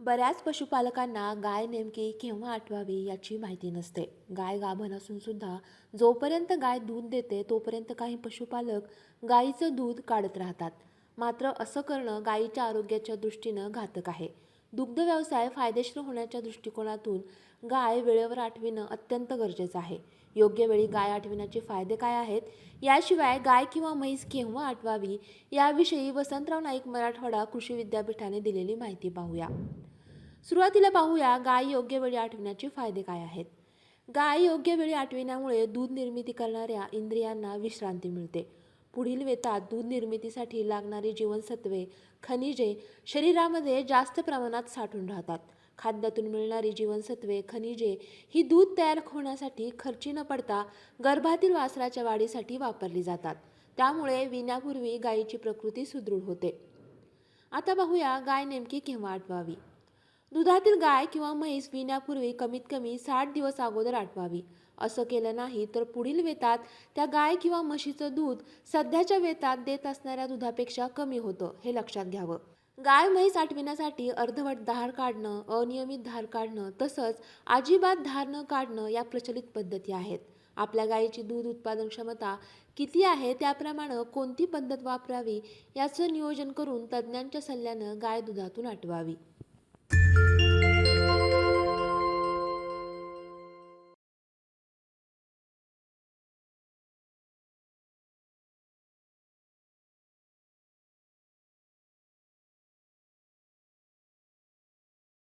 बऱ्याच पशुपालकांना गाय नेमकी केव्हा आठवावी याची माहिती नसते. गाय गाभण असून सुद्धा जोपर्यंत गाय दूध देते तोपर्यंत काही पशुपालक गायीचं दूध काढत राहतात. मात्र असं करणं गायीच्या आरोग्याच्या दृष्टीनं घातक आहे. दुग्ध व्यवसाय फायदेशीर होण्याच्या दृष्टिकोनातून गाय वेळेवर आठविणं अत्यंत गरजेचं आहे. योग्य वेळी गाय आठविण्याचे फायदे काय आहेत? याशिवाय गाय किंवा म्हैस केव्हा आठवावी? याविषयी वसंतराव नाईक मराठवाडा कृषी विद्यापीठाने दिलेली माहिती पाहूया. सुरुवातीला पाहूया गाय योग्य वेळी आठविण्याचे फायदे काय आहेत. गाय योग्य वेळी आठविण्यामुळे दूध निर्मिती करणाऱ्या इंद्रियांना विश्रांती मिळते. पुढील वेतात दूध निर्मितीसाठी लागणारी जीवनसत्वे खनिजे शरीरामध्ये जास्त प्रमाणात साठून राहतात. खाद्यातून मिळणारी जीवनसत्वे खनिजे ही दूध तयार होण्यासाठी खर्ची न पडता गर्भातील वासराच्या वाढीसाठी वापरली जातात. त्यामुळे विण्यापूर्वी गायीची प्रकृती सुदृढ होते. आता पाहूया गाय नेमकी केव्हा आठवावी? दुधातील गाय किंवा म्हैस विण्यापूर्वी कमीत कमी साठ दिवस अगोदर आठवावी असं केलं नाही तर पुढील वेतात त्या गाय किंवा म्हशीचं दूध सध्याच्या वेतात देत असणाऱ्या दुधापेक्षा कमी होतं हे लक्षात घ्यावं. गाय म्हैस आठविण्यासाठी अर्धवट धार काढणं अनियमित धार काढणं तसंच अजिबात धार न काढणं या प्रचलित पद्धती आहेत. आपल्या गायीची दूध उत्पादन क्षमता किती आहे त्याप्रमाणे कोणती पद्धत वापरावी याचं नियोजन करून तज्ज्ञांच्या सल्ल्यानं गाय दुधातून आटवावी.